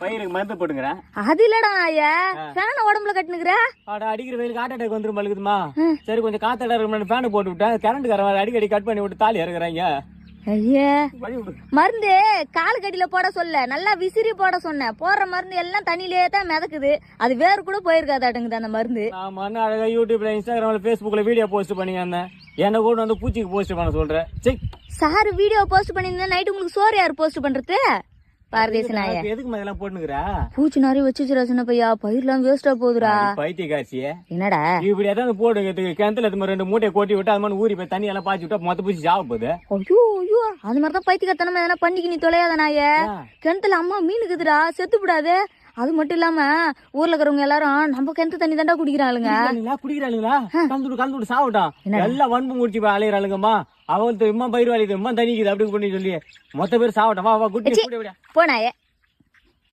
பயிருக்கு மருந்து போட்டுங்கிறேன் அது இல்லடா ஐயா ஃபேனை உடம்புல கட்டுனுக்குற? அட அடிக்கிற வெயிலுக்கு ஹார்ட் அட்டாக் வந்துரும் பழுகுதுமா சரி கொஞ்சம் காத்தடா இருக்கும் ஃபேன் போட்டு விட்டேன். கரண்ட் கார அடிக்கடி கட் பண்ணி விட்டு தாலி இறக்குறாங்க. ஐயா. மருந்து கால் கடியில போட சொல்ல. நல்லா விசிறி போட சொன்னேன். போடுற மருந்து எல்லாம் தண்ணியிலே தான் மிதக்குது. அது வேறு கூட போயிருக்காதாட்டுங்குது அந்த மருந்து. மண்ணு அழகா யூடியூப்ல இன்ஸ்டாகிராம்ல ஃபேஸ்புக்ல வீடியோ போஸ்ட் பண்ணி வந்தேன். என்ன கூட வந்து பூச்சிக்கு போஸ்ட் பண்ண சொல்றேன். சரி சார் வீடியோ போஸ்ட் பண்ணியிருந்தா நைட்டு உங்களுக்கு சோறு யார் போஸ்ட் பண்றது? பாரதேச நாய. எதுக்கு போட்டுனுக்குறா? பூச்சி நிறைய வச்சுச்சுரா சின்ன பையா. பயிர்லாம் வேஸ்டா போகுதுடா. பைத்தியக்காட்சியே என்னடா? இப்படி ஏதாவது போடுங்க கிணத்துல மாதிரி ரெண்டு மூட்டையை கொட்டி விட்டு அது மாதிரி ஊறி போய் தண்ணி எல்லாம் பாய்ச்சி விட்டா மொத்த பூச்சி சாவ போகுது. ஐயோ ஐயோ. அது மாதிரி தான் பைத்தியக்காரத்தனமா எதனா பண்ணிக்கு நீ தொலையாத நாய. கிணத்துல அம்மா மீன் இருக்குதுடா. செத்து விடாது அது மட்டும் இல்லாம ஊர்ல இருக்கிறவங்க எல்லாரும் நம்ம கிணத்து தண்ணி தாண்டா குடிக்கிறாளுங்க. குடிக்கிறாளுங்களா? குடிக்கிறாளுங்களா? கலந்து கலந்து விட்டு சாப்பிட்டான் எல்லாம் வன்பு முடிச்சு போய் அலையிறாளுங்கம்மா. அவன் இம்மா பயிர் வாலிது இம்மா தண்ணிக்குது அப்படி பண்ணி சொல்லி மொத்த பேர் சாப்பிட்டான் வா வா குட்டி போனாயே